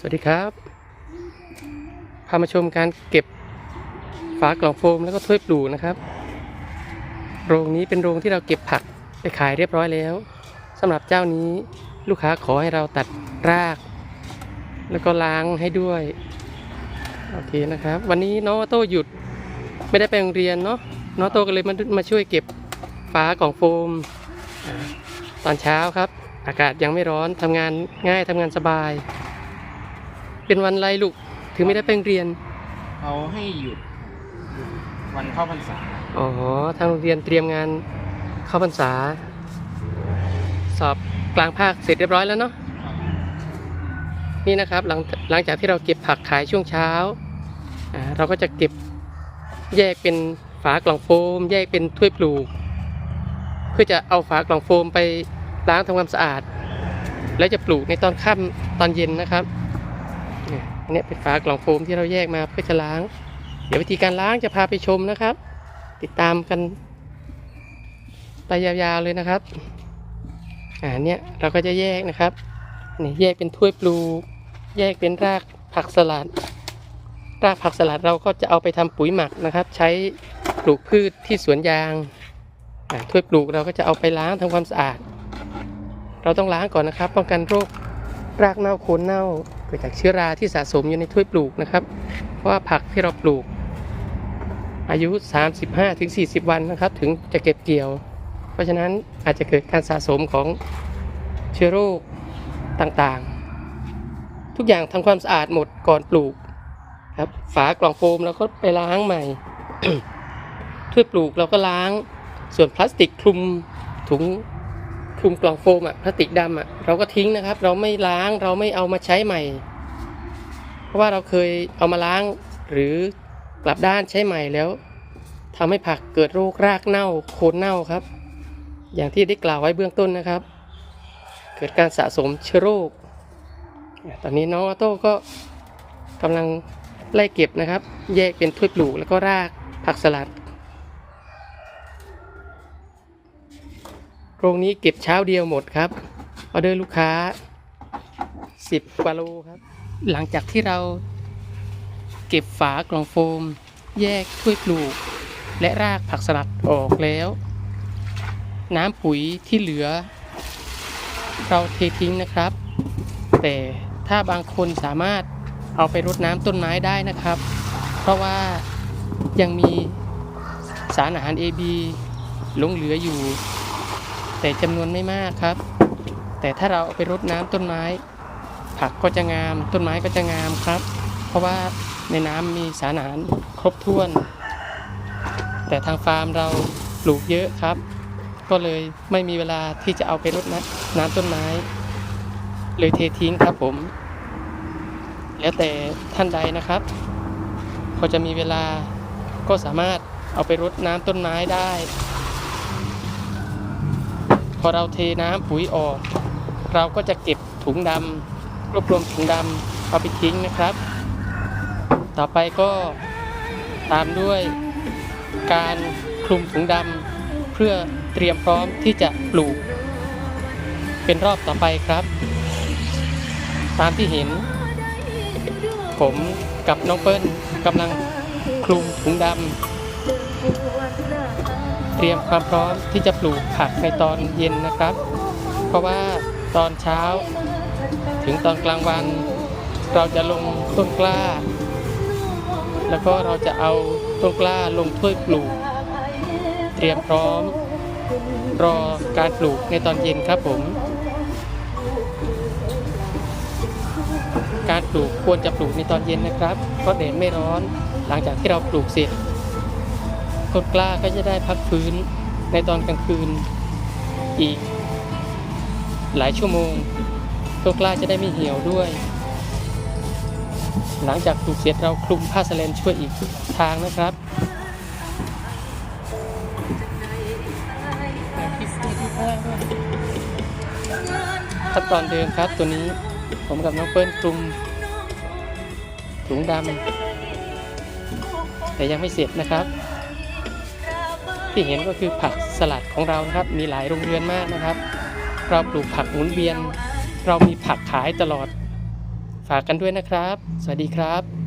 สวัสดีครับ พามาชมการเก็บฝากล่องโฟมแล้วก็ถ้วยปลูกนะครับ โรงนี้เป็นโรงที่เราเก็บผักไปขายเรียบร้อยแล้วสำหรับเจ้านี้ลูกค้าขอให้เราตัดราก แล้วก็ล้างให้ด้วยโอเคนะครับ วันนี้น้องโต้หยุดไม่ได้ไปโรงเรียนเนาะน้องโต้ก็เลยมามาช่วยเก็บฝากล่องโฟม ตอนเช้าครับ อากาศยังไม่ร้อนทำงานง่ายทำงานสบาย เป็นวันไรลูก ถึงไม่ได้ไปโรงเรียน เขาให้หยุดหยุดวันเข้าพรรษาอ๋อ ทางโรงเรียนเตรียมงานเข้าพรรษา สอบกลางภาคเสร็จเรียบร้อยแล้วเนาะ นี่นะครับหลังหลังจากที่เราเก็บผักขายช่วงเช้าอ่าเราก็จะเก็บแยกเป็นฝากล่องโฟม แยกเป็นถ้วยปลูก เพื่อจะเอาฝากล่องโฟมไปล้างทำความสะอาด แล้วจะปลูกในตอนค่ำตอนเย็นนะครับเนี่ย อันนี้เป็นฝากล่องโฟมที่เราแยกมาเพื่อจะล้าง เดี๋ยววิธีการล้างจะพาไปชมนะครับ ติดตามกัน ไปยาวๆเลยนะครับอ่าเนี่ยเราก็จะแยกนะครับนี่แยกเป็นถ้วยปลูกแยกเป็นรากผักสลัด รากผักสลัดเราก็จะเอาไปทำปุ๋ยหมักนะครับ ใช้ปลูกพืชที่สวนยางถ้วยปลูกเราก็จะเอาไปล้างทำความสะอาด เราต้องล้างก่อนนะครับ ป้องกันโรครากเน่าโคนเน่า เกิดจากเชื้อราที่สะสมอยู่ในถ้วยปลูกนะครับ เพราะว่าผักที่เราปลูก อายุ 35-40 วันนะครับ ถึงจะเก็บเกี่ยว เพราะฉะนั้นอาจจะเกิดการสะสมของเชื้อโรคต่างๆ ทุกอย่างทำความสะอาดหมดก่อนปลูกครับฝากล่องโฟมเราก็ไปล้างใหม่ถ้วยปลูกเราก็ล้างส่วนพลาสติกคลุมถุง คลุมกล่องโฟมอะพลาสติกดำอะเราก็ทิ้งนะครับ เราไม่ล้างเราไม่เอามาใช้ใหม่ เพราะว่าเราเคยเอามาล้างหรือกลับด้านใช้ใหม่แล้วทำให้ผักเกิดโรครากเน่าโคนเน่าครับ อย่างที่ได้กล่าวไว้เบื้องต้นนะครับ เกิดการสะสมเชื้อโรค ตอนนี้น้องออโต้ก็กำลังไล่เก็บนะครับ แยกเป็นถ้วยปลูกแล้วก็รากผักสลัด โรงนี้เก็บเช้าเดียวหมดครับออเดอร์ลูกค้า 10กว่าโลครับ หลังจากที่เราเก็บฝากล่องโฟม แยกถ้วยปลูก และรากผักสลัดออกแล้ว น้ำปุ๋ยที่เหลือ เราเททิ้งนะครับ แต่ถ้าบางคนสามารถเอาไปรดน้ำต้นไม้ได้นะครับ เพราะว่ายังมีสารอาหาร AB หลงเหลืออยู่ แต่จำนวนไม่มากครับ แต่ถ้าเราเอาไปรดน้ำต้นไม้ ผักก็จะงาม ต้นไม้ก็จะงามครับ เพราะว่าในน้ำมีสารอาหารครบถ้วน แต่ทางฟาร์มเราปลูกเยอะครับ ก็เลยไม่มีเวลาที่จะเอาไปรดน้ำน้ำต้นไม้ เลยเททิ้งครับผม แล้วแต่ท่านใดนะครับพอจะมีเวลาก็สามารถเอาไปรดน้ำต้นไม้ได้ พอเราเทน้ำปุ๋ยออก เราก็จะเก็บถุงดำรวบรวมถุงดำเอาไปทิ้งนะครับ ต่อไปก็ตามด้วยการคลุมถุงดำเพื่อเตรียมพร้อมที่จะปลูก เป็นรอบต่อไปครับ ตามที่เห็น ผมกับน้องเปิ้ลกำลังคลุมถุงดำ เตรียมความพร้อมที่จะปลูกผักในตอนเย็นนะครับ เพราะว่าตอนเช้า ถึงตอนกลางวัน เราจะลงต้นกล้า แล้วก็เราจะเอาต้นกล้าลงถ้วยปลูก เตรียมพร้อม รอการปลูกในตอนเย็นครับผม การปลูกควรจะปลูกในตอนเย็นนะครับเพราะแดดไม่ร้อนหลังจากที่เราปลูกเสร็จ ต้นกล้าก็จะได้พักฟื้นในตอนกลางคืนอีก หลายชั่วโมงต้นกล้าจะได้ไม่เหี่ยวด้วย หลังจากปลูกเสร็จเราคลุมผ้าสแลนช่วยอีกทางนะครับขั้นตอนเดิมครับตัวนี้ผมกับน้องเปิ้ลคลุมถุงดำแต่ยังไม่เสร็จนะครับ ที่เห็นก็คือผักสลัดของเรานะครับ มีหลายโรงเรือนมากนะครับ เราปลูกผักหมุนเวียน เรามีผักขายตลอด ฝากกันด้วยนะครับ สวัสดีครับ